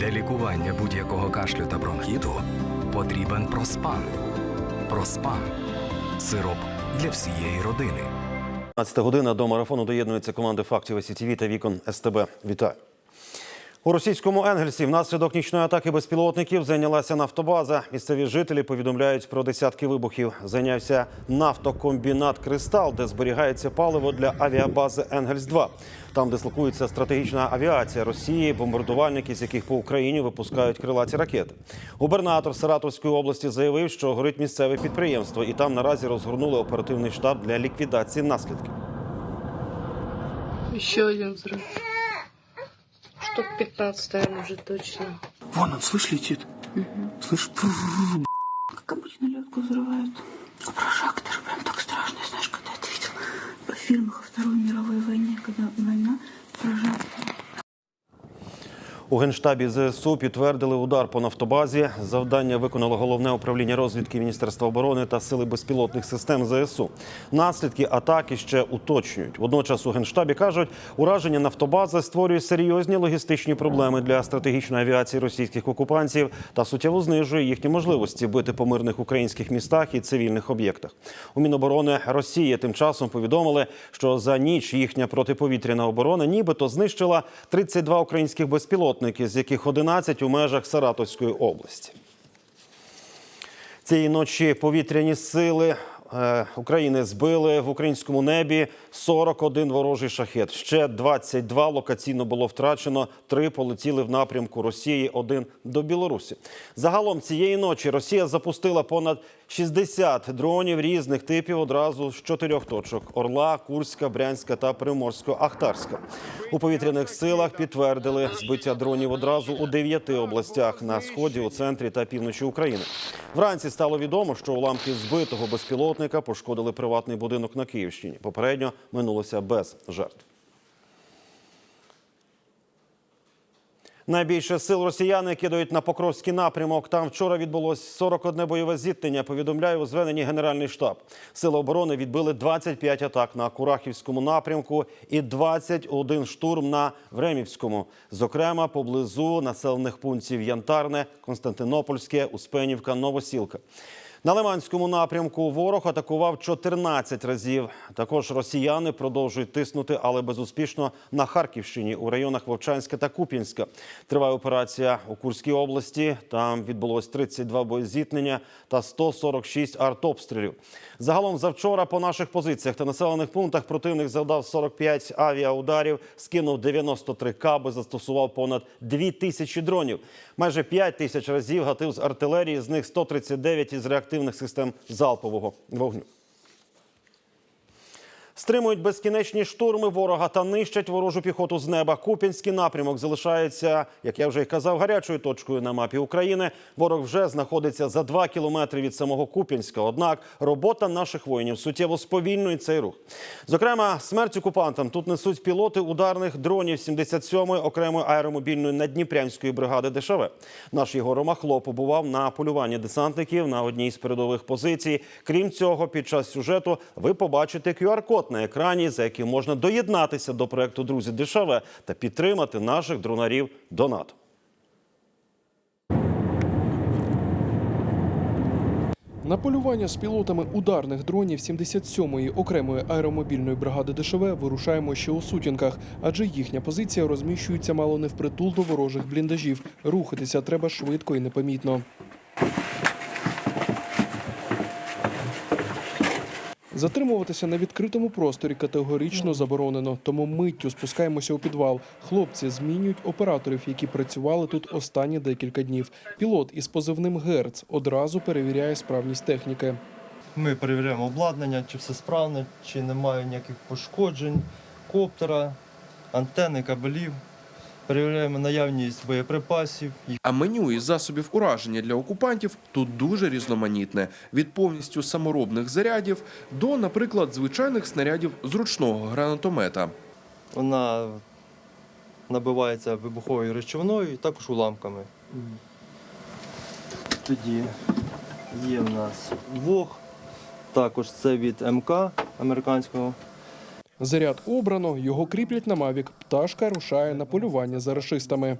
Для лікування будь-якого кашлю та бронхіту потрібен проспан. Проспан сироп для всієї родини. 15 година до марафону доєднується команди фактів СІТВ та вікон СТБ. Вітаю. У російському Енгельсі внаслідок нічної атаки безпілотників зайнялася нафтобаза. Місцеві жителі повідомляють про десятки вибухів. Зайнявся нафтокомбінат Кристал, де зберігається паливо для авіабази Енгельс 2 Там дислокується стратегічна авіація Росії, бомбардувальники, з яких по Україні випускають крилаті ракети. Губернатор Саратовської області заявив, що горить місцеве підприємство, і там наразі розгорнули оперативний штаб для ліквідації наслідків. Еще один взрыв. Штук 15, наверное, уже точно. Вон он, слышь, летит. Слышь, прррр, Как обычно лёдку взрывают. А прожектор прям так страшно, знаешь, когда это видел в фильмах о Второй мировой войне, когда война, прожектор. У генштабі ЗСУ підтвердили удар по нафтобазі. Завдання виконало головне управління розвідки Міністерства оборони та сили безпілотних систем ЗСУ. Наслідки атаки ще уточнюють. Водночас у генштабі кажуть, ураження нафтобази створює серйозні логістичні проблеми для стратегічної авіації російських окупантів та суттєво знижує їхні можливості бити по мирних українських містах і цивільних об'єктах. У Міноборони Росії тим часом повідомили, що за ніч їхня протиповітряна оборона нібито знищила 32 українських безпілотники, з яких 11 у межах Саратовської області. Цієї ночі повітряні сили е, України збили в українському небі 41 ворожий шахет. Ще 22 локаційно було втрачено. Три полетіли в напрямку Росії, один до Білорусі. Загалом цієї ночі Росія запустила понад 60 дронів різних типів одразу з чотирьох точок: Орла, Курська, Брянська та Приморсько-Ахтарська. У повітряних силах підтвердили збиття дронів одразу у дев'яти областях на сході, у центрі та півночі України. Вранці стало відомо, що уламки збитого безпілотника пошкодили приватний будинок на Київщині. Попередньо минулося без жертв. Найбільше сил росіяни кидають на Покровський напрямок. Там вчора відбулось 41 бойове зіткнення. Повідомляє у зведенні Генеральний штаб. Сили оборони відбили 25 атак на Курахівському напрямку і 21 штурм на Времівському. Зокрема, поблизу населених пунктів Янтарне, Константинопольське, Успенівка, Новосілка. На Лиманському напрямку ворог атакував 14 разів. Також росіяни продовжують тиснути, але безуспішно на Харківщині у районах Вовчанська та Куп'янська. Триває операція у Курській області. Там відбулось 32 боєзіткнення та 146 артобстрілів. Загалом завчора по наших позиціях та населених пунктах противник завдав 45 авіаударів, скинув 93 каби, застосував понад 2 тисячі дронів. Майже 5 тисяч разів гатив з артилерії, з них 139 із реактивних систем залпового вогню. Стримують безкінечні штурми ворога та нищать ворожу піхоту з неба. Куп'янський напрямок залишається, як я вже й казав, гарячою точкою на мапі України. Ворог вже знаходиться за два кілометри від самого Куп'янська. Однак робота наших воїнів суттєво сповільнює цей рух. Зокрема, смерть окупантам тут несуть пілоти ударних дронів 77-ї окремої аеромобільної надніпрянської бригади ДШВ. Наш Єгор Ромахло побував на полюванні десантників на одній з передових позицій. Крім цього, під час сюжету ви побачите На екрані, за яким можна доєднатися до проекту Друзі ДШВ та підтримати наших дронарів до НАТО. На полювання з пілотами ударних дронів 77-ї окремої аеромобільної бригади ДШВ вирушаємо ще у сутінках, адже їхня позиція розміщується мало не впритул до ворожих бліндажів. Рухатися треба швидко і непомітно. Затримуватися на відкритому просторі категорично заборонено, тому миттю спускаємося у підвал. Хлопці змінюють операторів, які працювали тут останні декілька днів. Пілот із позивним Герц одразу перевіряє справність техніки. Ми перевіряємо обладнання, чи все справне, чи немає ніяких пошкоджень, коптера, антени, кабелів. Перевіряємо наявність боєприпасів, А меню із засобів ураження для окупантів тут дуже різноманітне від повністю саморобних зарядів до, наприклад, звичайних снарядів з ручного гранатомета. вона набивається вибуховою речовиною і також уламками. Тоді є в нас вог, також це від МК американського. Заряд обрано, його кріплять на мавік. Пташка рушає на полювання за рашистами.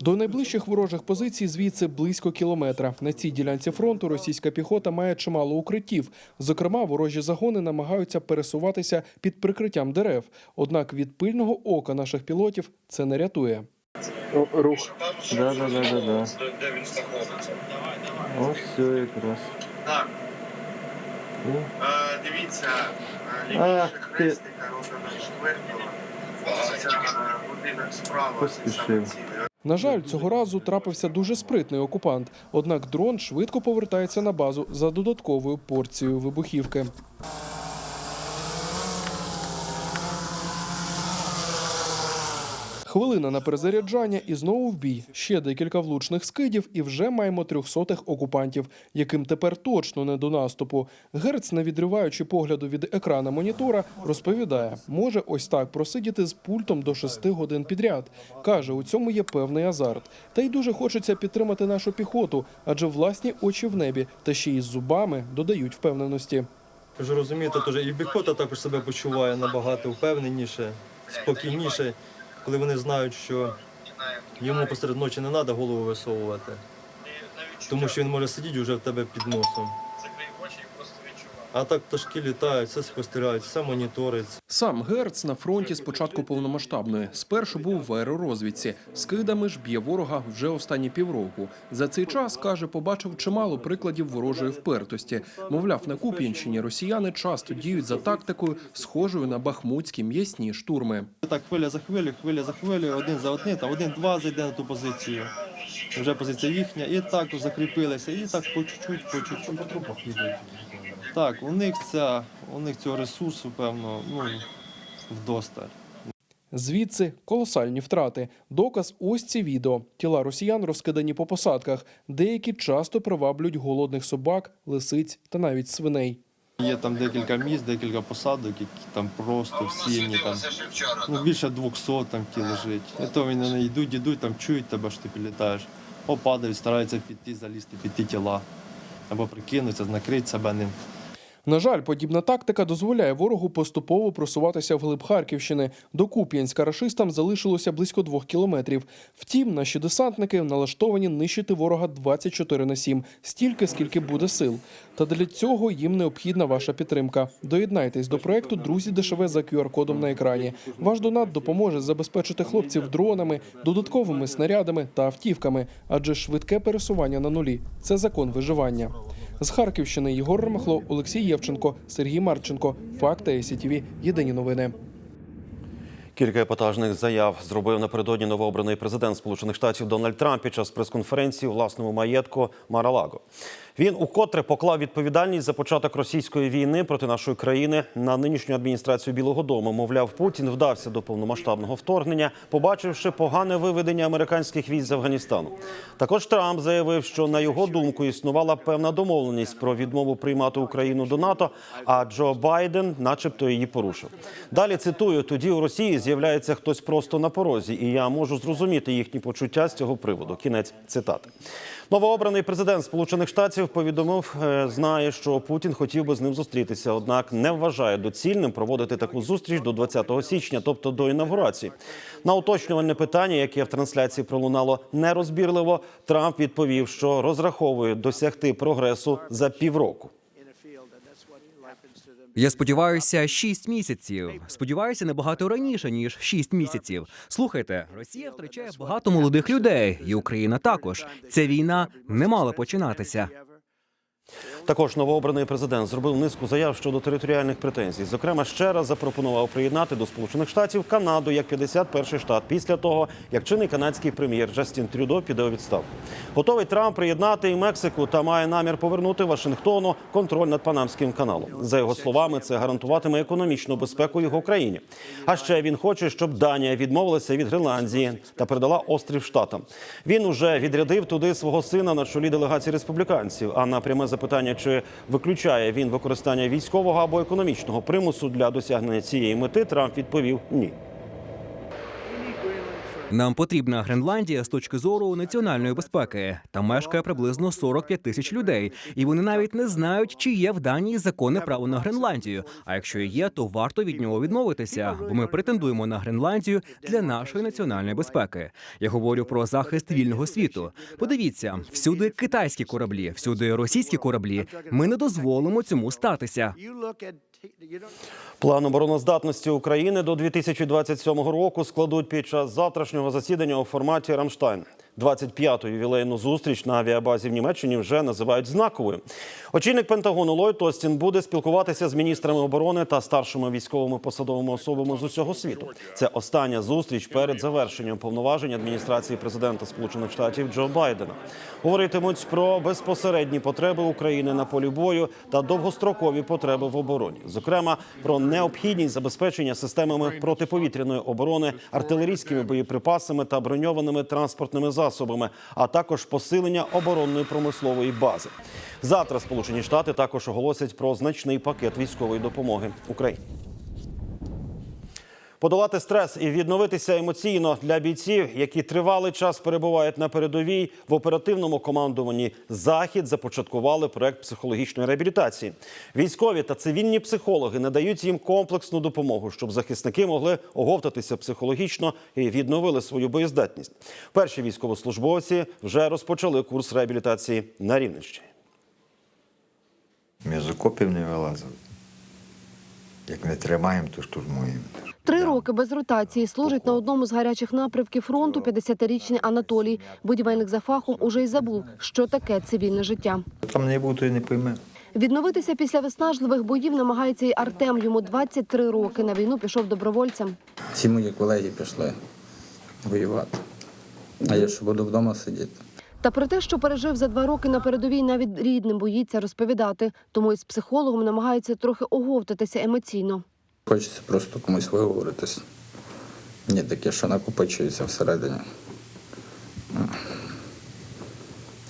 До найближчих ворожих позицій звідси близько кілометра. На цій ділянці фронту російська піхота має чимало укриттів. Зокрема, ворожі загони намагаються пересуватися під прикриттям дерев. Однак від пильного ока наших пілотів це не рятує рух. Да, да, да, да, да. Ось все якраз. Так. Ну, Е, дивіться, е, Ах лівіше ти. хрестика Романа четвертого. Е, будинок справа. це Поспішив. саме цілий. На жаль, цього разу трапився дуже спритний окупант. Однак дрон швидко повертається на базу за додатковою порцією вибухівки. Хвилина на перезаряджання і знову в бій. Ще декілька влучних скидів, і вже маємо трьохсотих окупантів, яким тепер точно не до наступу. Герц, не відриваючи погляду від екрана монітора, розповідає, може ось так просидіти з пультом до шести годин підряд. Каже, у цьому є певний азарт. Та й дуже хочеться підтримати нашу піхоту, адже власні очі в небі та ще й з зубами додають впевненості. Ж розумієте, теж і піхота також себе почуває набагато впевненіше, спокійніше, коли вони знають, що йому посеред ночі не треба голову висовувати, тому що він може сидіти вже в тебе під носом. А так пташки літають, все спостерігають, все моніторить. Сам Герц на фронті з початку повномасштабної. Спершу був в аеророзвідці. Скидами ж б'є ворога вже останні півроку. За цей час, каже, побачив чимало прикладів ворожої впертості. Мовляв, на Куп'янщині росіяни часто діють за тактикою, схожою на бахмутські м'ясні штурми. Так хвиля за хвилю, хвиля за хвилю, один за одним, там один-два зайде на ту позицію. Вже позиція їхня, і так закріпилися, і так по чуть-чуть, по чуть-чуть. Так, у них ця, у них цього ресурсу, певно, ну, вдосталь. Звідси колосальні втрати. Доказ ось ці відео. Тіла росіян розкидані по посадках. Деякі часто приваблюють голодних собак, лисиць та навіть свиней. Є там декілька місць, декілька посадок, які там просто всі там. Ну, більше 200 там ті лежить. І то вони не йдуть, йдуть, там чують тебе, що ти підлітаєш. Опадають, стараються піти, залізти під ті тіла. Або прикинуться, накрити себе ним. На жаль, подібна тактика дозволяє ворогу поступово просуватися вглиб Харківщини. До Куп'янська рашистам залишилося близько двох кілометрів. Втім, наші десантники налаштовані нищити ворога 24 на 7, стільки, скільки буде сил. Та для цього їм необхідна ваша підтримка. Доєднайтесь до проекту Друзі ДШВ за QR-кодом на екрані. Ваш донат допоможе забезпечити хлопців дронами, додатковими снарядами та автівками, адже швидке пересування на нулі це закон виживання. З Харківщини Єгор Ромахло, Олексій Євченко, Сергій Марченко. Факти СІТВ. Єдині новини. Кілька епатажних заяв зробив напередодні новообраний президент Сполучених Штатів Дональд Трамп під час прес-конференції у власному маєтку Маралаго. Він укотре поклав відповідальність за початок російської війни проти нашої країни на нинішню адміністрацію Білого Дому. Мовляв, Путін вдався до повномасштабного вторгнення, побачивши погане виведення американських військ з Афганістану. Також Трамп заявив, що на його думку існувала певна домовленість про відмову приймати Україну до НАТО, а Джо Байден, начебто, її порушив. Далі цитую: тоді у Росії з'являється хтось просто на порозі, і я можу зрозуміти їхні почуття з цього приводу. Кінець цитати. Новообраний президент Сполучених Штатів повідомив, е, знає, що Путін хотів би з ним зустрітися, однак не вважає доцільним проводити таку зустріч до 20 січня, тобто до інавгурації. На уточнювальне питання, яке в трансляції пролунало нерозбірливо, Трамп відповів, що розраховує досягти прогресу за півроку. Я сподіваюся, шість місяців. Сподіваюся, набагато раніше ніж шість місяців. Слухайте, Росія втрачає багато молодих людей, і Україна також. Ця війна не мала починатися. Також новообраний президент зробив низку заяв щодо територіальних претензій. Зокрема, ще раз запропонував приєднати до Сполучених Штатів Канаду як 51-й штат після того, як чинний канадський прем'єр Джастін Трюдо піде у відставку. Готовий Трамп приєднати і Мексику та має намір повернути Вашингтону контроль над Панамським каналом. За його словами, це гарантуватиме економічну безпеку його країні. А ще він хоче, щоб Данія відмовилася від Гренландії та передала острів штатам. Він уже відрядив туди свого сина на чолі делегації республіканців. А на пряме запитання, чи виключає він використання військового або економічного примусу для досягнення цієї мети, Трамп відповів ні. Нам потрібна Гренландія з точки зору національної безпеки. Там мешкає приблизно 45 тисяч людей, і вони навіть не знають, чи є в Данії законне право на Гренландію. А якщо є, то варто від нього відмовитися, бо ми претендуємо на Гренландію для нашої національної безпеки. Я говорю про захист вільного світу. Подивіться, всюди китайські кораблі, всюди російські кораблі. Ми не дозволимо цьому статися. План обороноздатності України до 2027 року складуть під час завтрашнього засідання у форматі Рамштайн. 25-ту ювілейну зустріч на авіабазі в Німеччині вже називають знаковою. Очільник Пентагону Ллойд Остін буде спілкуватися з міністрами оборони та старшими військовими посадовими особами з усього світу. Це остання зустріч перед завершенням повноважень адміністрації президента Сполучених Штатів Джо Байдена. Говоритимуть про безпосередні потреби України на полі бою та довгострокові потреби в обороні, зокрема про необхідність забезпечення системами протиповітряної оборони, артилерійськими боєприпасами та броньованими транспортними засобами, а також посилення оборонної промислової бази. Завтра Сполучені Штати також оголосять про значний пакет військової допомоги Україні. Подолати стрес і відновитися емоційно для бійців, які тривалий час перебувають на передовій в оперативному командуванні. Захід започаткували проект психологічної реабілітації. Військові та цивільні психологи надають їм комплексну допомогу, щоб захисники могли оговтатися психологічно і відновили свою боєздатність. Перші військовослужбовці вже розпочали курс реабілітації на Рівненщині. З окопів не вилазили. Як не тримаємо, то штурмуємо. Три роки без ротації служить на одному з гарячих напрямків фронту 50-річний Анатолій. Будівельник за фахом уже й забув, що таке цивільне життя. Там не був, то й не пойме. Відновитися після виснажливих боїв намагається й Артем. Йому 23 роки. На війну пішов добровольцем. Всі мої колеги пішли воювати. А я що буду вдома сидіти. Та про те, що пережив за два роки на передовій, навіть рідним боїться розповідати. Тому із психологом намагається трохи оговтатися емоційно. Хочеться просто комусь виговоритись. Ні, таке, що накопичується всередині.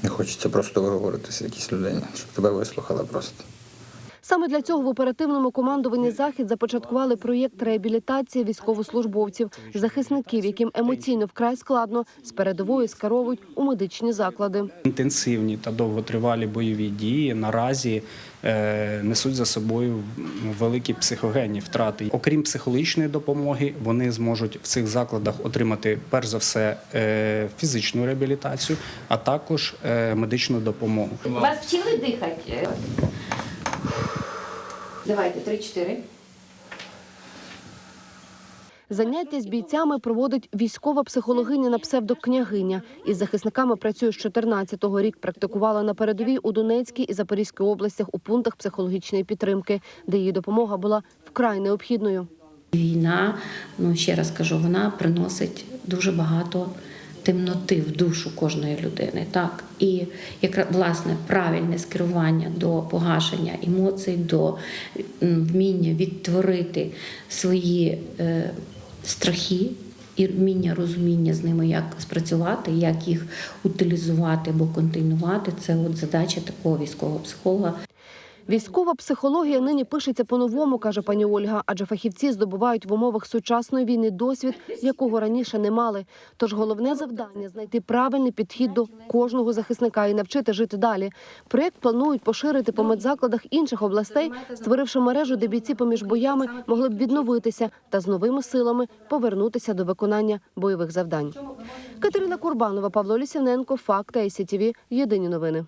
І хочеться просто виговоритися якійсь людині, щоб тебе вислухали просто. Саме для цього в оперативному командуванні захід започаткували проєкт реабілітації військовослужбовців, захисників, яким емоційно вкрай складно з передової скеровують у медичні заклади. Інтенсивні та довготривалі бойові дії наразі е, несуть за собою великі психогенні втрати. Окрім психологічної допомоги, вони зможуть в цих закладах отримати перш за все е, фізичну реабілітацію, а також е, медичну допомогу. Вас вчили дихати? Давайте, три-чотири. Заняття з бійцями проводить військова психологиня на псевдокнягиня. Із захисниками працює з 14-го рік. Практикувала на передовій у Донецькій і Запорізькій областях у пунктах психологічної підтримки, де її допомога була вкрай необхідною. Війна, ну ще раз кажу, вона приносить дуже багато темноти в душу кожної людини. Так і якраз власне правильне скерування до погашення емоцій, до вміння відтворити свої е, страхи. І вміння розуміння з ними, як спрацювати, як їх утилізувати або контейнувати. Це от задача такого військового психолога. Військова психологія нині пишеться по-новому, каже пані Ольга, адже фахівці здобувають в умовах сучасної війни досвід, якого раніше не мали. Тож головне завдання знайти правильний підхід до кожного захисника і навчити жити далі. Проєкт планують поширити по медзакладах інших областей, створивши мережу, де бійці поміж боями могли б відновитися та з новими силами повернутися до виконання бойових завдань. Катерина Курбанова, Павло Лісівненко, Факти ICTV. Єдині новини.